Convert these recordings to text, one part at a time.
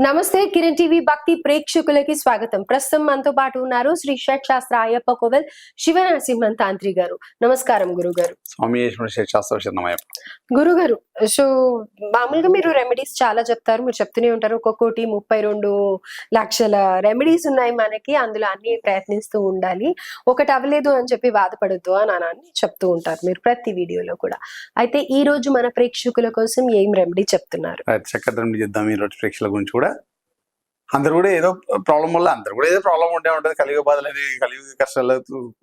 నమస్తే కిరణ్ టీవీ భక్తి ప్రేక్షకులకి స్వాగతం. ప్రస్తుతం మనతో పాటు ఉన్నారు శ్రీ షట్ శాస్త్ర అయ్యప్ప కోవెల్ శివ నరసింహన్ తాంత్రి గారు. నమస్కారం గురుగారు. స్వామి గురుగారు సో మామూలుగా మీరు రెమెడీస్ చాలా చెప్తారు. మీరు చెప్తూనే ఉంటారు. ఒక్కొక్కటి ముప్పై రెండు లక్షల రెమెడీస్ ఉన్నాయి మనకి. అందులో అన్ని ప్రయత్నిస్తూ ఉండాలి. ఒకటి అవ్వలేదు అని చెప్పి బాధపడద్దు అని అని చెప్తూ ఉంటారు మీరు ప్రతి వీడియోలో కూడా. అయితే ఈ రోజు మన ప్రేక్షకుల కోసం ఏం రెమెడీ చెప్తున్నారు? చక్కదనం చేద్దాం. ఈ రోజు ప్రేక్షకుల గురించి కూడా అందరు కూడా ఏదో ప్రాబ్లం వల్ల అందరు కూడా ఏదో ప్రాబ్లం ఉంటే ఉంటుంది. కలియుగ బాధలు అనేది కలియుగ కష్టాల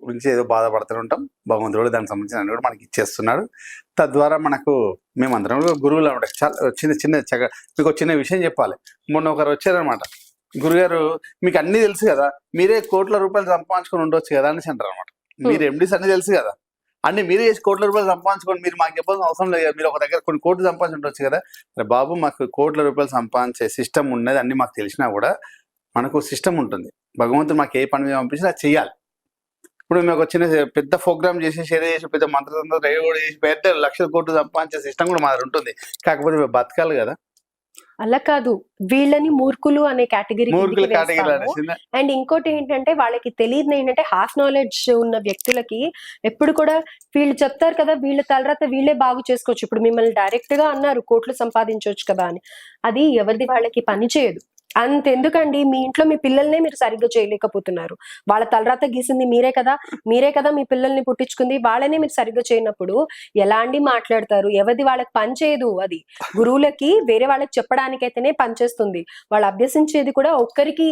గురించి ఏదో బాధపడుతూ ఉంటాం. భగవంతుడు కూడా దానికి సంబంధించిన అన్ని కూడా మనకి ఇచ్చేస్తున్నాడు. తద్వారా మనకు మేమందరం గురువులు ఉంటాయి చాలా చిన్న చిన్న చక్క మీకు చిన్న విషయం చెప్పాలి. మొన్న ఒకరు వచ్చారనమాట గురుగారు మీకు అన్ని తెలుసు కదా. మీరే కోట్ల రూపాయలు సంపాదించుకొని ఉండొచ్చు కదా అని అంటారు అనమాట మీరు ఎండీస్ అన్ని తెలుసు కదా. అన్ని మీరే చేసి కోట్ల రూపాయలు సంపాదించుకోండి మీరు మాకు చెప్పాల్సిన అవసరం లేదు కదా. మీరు ఒక దగ్గర కొన్ని కోట్లు సంపాదించి ఉండొచ్చు కదా. మరి బాబు మాకు కోట్ల రూపాయలు సంపాదించే సిస్టమ్ ఉన్నది అన్ని మాకు తెలిసినా కూడా మనకు సిస్టమ్ ఉంటుంది. భగవంతుడు మాకు ఏ పని మీద పంపించినా అది చెయ్యాలి ఇప్పుడు మేము ఒక చిన్న పెద్ద ప్రోగ్రామ్ చేసి షేర్ చేసి పెద్ద మంత్రతంత్ర కూడా చేసి పెద్ద లక్షల కోట్లు సంపాదించే సిస్టమ్ కూడా మా దగ్గర ఉంటుంది. కాకపోతే మేము బతకాలి కదా. అలా కాదు. వీళ్ళని మూర్ఖులు అనే కేటగిరీ అండ్ ఇంకోటి ఏంటంటే వాళ్ళకి తెలియదు ఏంటంటే హాఫ్ నాలెడ్జ్ ఉన్న వ్యక్తులకి ఎప్పుడు కూడా వీళ్ళు చెప్తారు కదా వీళ్ళ తలరాత వీళ్ళే బాగు చేసుకోవచ్చు. ఇప్పుడు మిమ్మల్ని డైరెక్ట్గా అన్నారు కోట్లు సంపాదించవచ్చు కదా అని. అది ఎవరిది? వాళ్ళకి పని చేయదు. అంతెందుకండి మీ ఇంట్లో మీ పిల్లల్నే మీరు సరిగ్గా చేయలేకపోతున్నారు. వాళ్ళ తలరాత గీసింది మీరే కదా మీరే కదా మీ పిల్లల్ని పుట్టించుకుంది వాళ్ళనే మీరు సరిగ్గా చేయనప్పుడు ఎలా అండి మాట్లాడతారు? ఎవరిది వాళ్ళకి పని చేయదు అది. గురువులకి వేరే వాళ్ళకి చెప్పడానికైతేనే పనిచేస్తుంది వాళ్ళు అభ్యసించేది కూడా ఒక్కరికి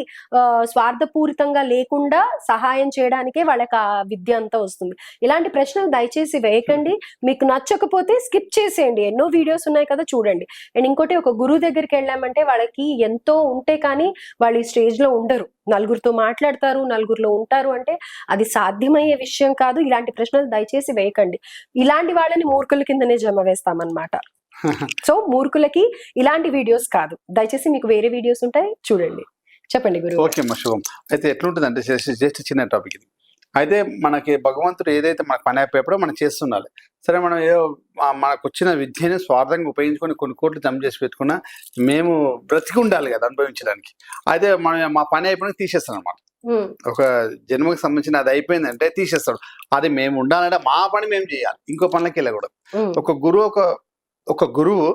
స్వార్థపూరితంగా లేకుండా సహాయం చేయడానికే వాళ్ళకి ఆ విద్య అంతా వస్తుంది. ఇలాంటి ప్రశ్నలు దయచేసి వేయకండి. మీకు నచ్చకపోతే స్కిప్ చేసేయండి. ఎన్నో వీడియోస్ ఉన్నాయి కదా చూడండి. అండ్ ఇంకోటి ఒక గురువు దగ్గరికి వెళ్ళామంటే వాళ్ళకి ఎంతో ఉంటే కానీ వాళ్ళు ఈ స్టేజ్లో ఉండరు. నలుగురితో మాట్లాడతారు నలుగురిలో ఉంటారు అంటే అది సాధ్యమయ్యే విషయం కాదు. ఇలాంటి ప్రశ్నలు దయచేసి వేయకండి. ఇలాంటి వాళ్ళని మూర్ఖుల కిందనే జమ వేస్తామన్నమాట. సో మూర్ఖులకి ఇలాంటి వీడియోస్ కాదు. దయచేసి మీకు వేరే వీడియోస్ ఉంటాయి చూడండి. చెప్పండి గురు. ఓకే శుభం. అయితే ఎట్లుంటుందంటే జస్ట్ చిన్న టాపిక్ ఇది. అయితే మనకి భగవంతుడు ఏదైతే మనకు పని అయిపోయాడో మనం చేస్తుండాలి. సరే మనం ఏదో మనకు వచ్చిన విద్యని స్వార్థంగా ఉపయోగించుకొని కొన్ని కోట్లు జమ చేసి పెట్టుకున్నా మేము బ్రతికి ఉండాలి కదా అనుభవించడానికి. అయితే మనం మా పని అయిపోయినా తీసేస్తాం అనమాట ఒక జన్మకి సంబంధించిన అది అయిపోయిందంటే తీసేస్తాడు అది మేము ఉండాలంటే మా పని మేము చేయాలి. ఇంకో పనులకి వెళ్ళకూడదు. ఒక గురువు ఒక ఒక గురువు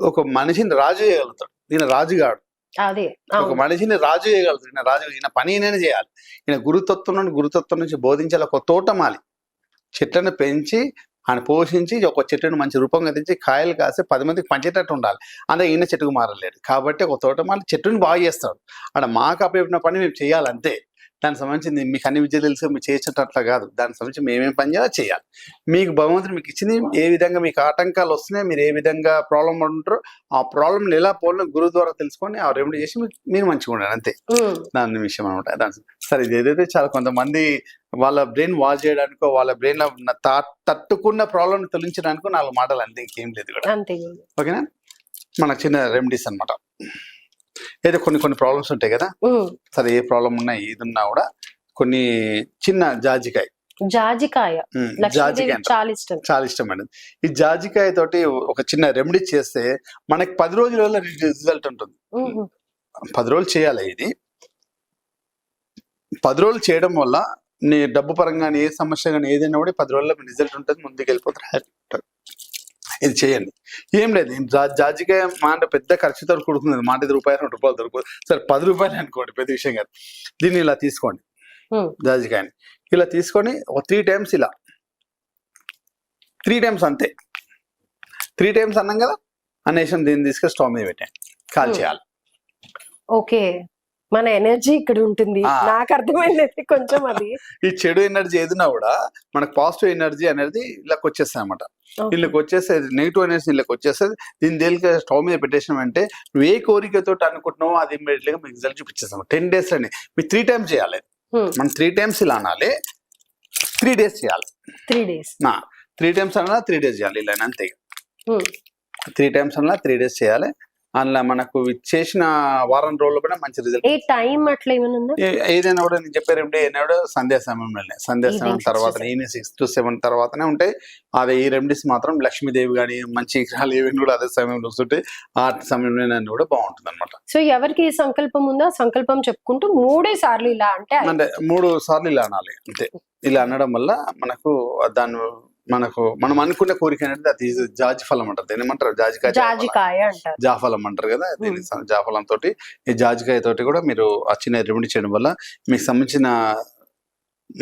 ఒక మనిషిని రాజు చేయగలుగుతాడు. ఈయన రాజుగాడు. ఒక. మనిషిని రాజు చేయగలుగుతాడు. ఈయన రాజు ఈయన పని ఈయననే చేయాలి. ఈయన గురుతత్వం నుండి గురుతత్వం నుంచి బోధించాలి. ఒక తోటమాలి. చెట్లను పెంచి ఆయన పోషించి ఒక చెట్టును మంచి రూపంగా తెచ్చి కాయలు కాసి పది మందికి పంచేటట్టు ఉండాలి. అంటే ఈయన చెట్టుకు మారలేడు కాబట్టి ఒక తోటమాలి చెట్టుని బాగా చేస్తాడు. అక్కడ మాకు అప్పచెప్పిన పని మేము చేయాలి అంతే దానికి సంబంధించింది మీకు అన్ని విద్యలు తెలుసు మీరు చేసేటట్లా కాదు. దానికి సంబంధించి మేమేం పని చేయాలో చేయాలి. మీకు భగవంతుడు మీకు ఇచ్చింది ఏ విధంగా మీకు ఆటంకాలు వస్తున్నాయి మీరు ఏ విధంగా ప్రాబ్లం ఉంటారో ఆ ప్రాబ్లం ఎలా పోవాలో గురువు ద్వారా తెలుసుకొని ఆ రెమెడీ చేసి మీరు మంచిగా ఉండాలి అంతే. దాని విషయం అనమాట దాని సరే ఇది ఏదైతే చాలా కొంతమంది వాళ్ళ బ్రెయిన్ వాష్ చేయడానికో వాళ్ళ బ్రెయిన్లో తట్టుకున్న ప్రాబ్లం తొలగించడానికో నాలుగు మాటలు అంతే ఇంకేం లేదు కూడా. ఓకేనా? మన చిన్న రెమెడీస్ అన్నమాట. ఏదో కొన్ని కొన్ని ప్రాబ్లమ్స్ ఉంటాయి కదా? సరే ఏ ప్రాబ్లం ఉన్నా ఏది ఉన్నా కూడా కొన్ని చిన్న జాజికాయ. జాజికాయ. జాజికాయ. చాలా ఇష్టం. చాలా ఇష్టమైనది ఈ జాజికాయ తోటి ఒక చిన్న రెమెడీ చేస్తే మనకి పది రోజుల రిజల్ట్ ఉంటుంది. పది రోజులు చేయాలి ఇది. పది రోజులు చేయడం వల్ల నీ డబ్బు పరంగా ఏ సమస్య కానీ ఏదైనా కూడా పది రోజుల్లో రిజల్ట్ ఉంటుంది ముందుకు వెళ్ళిపోతారు హ్యాపీ ఉంటారు. ఇది చేయండి. ఏం లేదు జాజికాయ మా అంటే పెద్ద ఖర్చుతో కూడుకున్నది మాట ఐదు రూపాయలు రెండు రూపాయలు దొరుకుతుంది. సరే పది రూపాయలు అనుకోండి పెద్ద విషయం కాదు. దీన్ని ఇలా తీసుకోండి జాజికాయని. ఇలా తీసుకొని ఒక త్రీ టైమ్స్ ఇలా. త్రీ టైమ్స్ అంతే. త్రీ టైమ్స్ అన్నాం కదా అనేసి దీన్ని తీసుకొని స్టవ్ మీద పెట్టండి కాల్. చేయాలి ఓకే. మన ఎనర్జీ ఇక్కడ ఉంటుంది. నాకు అర్థమైంది కొంచెం అది. ఈ చెడు ఎనర్జీ ఏదినా కూడా మనకు పాజిటివ్ ఎనర్జీ అనేది ఇళ్ళకి వచ్చేస్తాయి అనమాట. వీళ్ళకి వచ్చేసేది నెగిటివ్ ఎనర్జీ వీళ్ళకి వచ్చేస్తుంది దీని దేనికి స్టవ్ మీద పెట్టేసినామంటే నువ్వు ఏ కోరికతో అనుకుంటున్నావో అది ఇమ్మీడియట్గా మీకు రిజల్ట్ చూపించేస్తాం. టెన్ డేస్ అని. మీరు త్రీ టైమ్స్ చేయాలి. మనం త్రీ టైమ్స్ ఇలా అనాలి. త్రీ డేస్ చేయాలి. Three days. త్రీ టైమ్స్ అన్నా త్రీ డేస్ చేయాలి. ఇలా అంతే. త్రీ టైమ్స్ అన్నా త్రీ డేస్ చేయాలి. అందులో మనకు చేసిన వారం రోజుల్లో కూడా మంచి రిజల్ట్ ఏ టైం అట్లా ఏమైనా ఏదైనా కూడా నేను చెప్పే రెమెడీ అయినా కూడా సంధ్యా సమయంలోనే సంధ్యా సమయం తర్వాత. ఈవినింగ్ సిక్స్ టు సెవెన్ తర్వాతనే ఉంటాయి అదే ఈ రెమెడీస్ మాత్రం లక్ష్మీదేవి కానీ మంచి విగ్రహాలు ఏవి కూడా అదే సమయంలో వస్తుంటాయి ఆ సమయంలో కూడా బాగుంటుంది అనమాట సో ఎవరికి సంకల్పం ఉందో ఆ సంకల్పం చెప్పుకుంటూ మూడే సార్లు ఇలా అంటే అంటే మూడు సార్లు ఇలా అనాలి అంతే. ఇలా అనడం వల్ల మనకు దాన్ని మనకు మనం అనుకున్న కోరిక అనేది అది జాజి ఫలం అంటారు. దీని ఏమంటారు? జాజికాయ. జాజికాయ అంటారు. జాఫలం అంటారు కదా? దీని జాఫలం తోటి ఈ జాజికాయ తోటి కూడా మీరు ఆ చిన్న రెమెడీ చేయడం వల్ల మీకు సంబంధించిన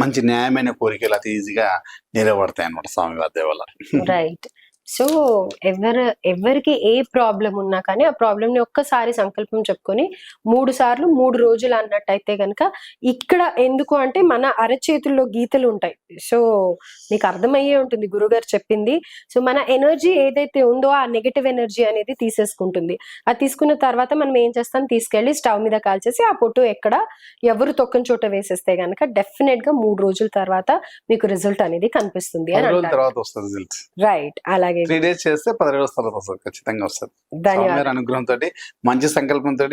మంచి న్యాయమైన కోరికలు అతి ఈజీగా నెరవేరుతాయి అనమాట స్వామివారి దయ వల్ల రైట్ సో ఎవరు ఎవరికి ఏ ప్రాబ్లం ఉన్నా కానీ ఆ ప్రాబ్లమ్ని ఒక్కసారి సంకల్పం చెప్పుకొని మూడు సార్లు మూడు రోజులు అన్నట్టయితే గనక ఇక్కడ ఎందుకు అంటే మన అరచేతుల్లో గీతలు ఉంటాయి. సో మీకు అర్థమయ్యే ఉంటుంది గురుగారు చెప్పింది. సో మన ఎనర్జీ ఏదైతే ఉందో ఆ నెగటివ్ ఎనర్జీ అనేది తీసేసుకుంటుంది. అది తీసుకున్న తర్వాత మనం ఏం చేస్తాం? తీసుకెళ్ళి స్టవ్ మీద కాల్చేసి ఆ పొట్టు ఎక్కడ? ఎవరు తొక్కని చోట వేసేస్తే గనక డెఫినెట్గా మూడు రోజుల తర్వాత మీకు రిజల్ట్ అనేది కనిపిస్తుంది అని రైట్. అలాగే త్రీ డేస్ చేస్తే పది రోజుల తర్వాత వస్తుంది ఖచ్చితంగా వస్తుంది. స్వామివారి అనుగ్రహంతో మంచి సంకల్పంతో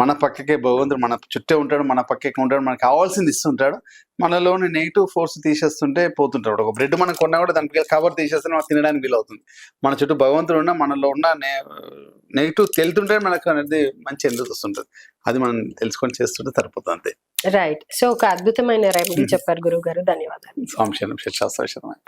మన పక్కకే భగవంతుడు మన చుట్టే ఉంటాడు మన పక్కకే ఉంటాడు మనకు కావాల్సింది ఇస్తుంటాడు. మనలోని నెగిటివ్ ఫోర్స్ తీసేస్తుంటే పోతుంటాడు. ఒక బ్రెడ్ మనం కొన్నా కూడా దానికి కవర్ తీసేస్తే మనకు తినడానికి వీలవుతుంది. మన చుట్టూ భగవంతుడు ఉన్న మనలో ఉన్న నెగిటివ్ తెలుతుంటే మనకు అనేది మంచి ఎందుకు వస్తుంటది. అది మనం తెలుసుకొని చేస్తుంటే సరిపోతుంది అంతే. రైట్ సో ఒక అద్భుతమైన రెమెడీ. చెప్పారు గురువు గారు ధన్యవాదాలు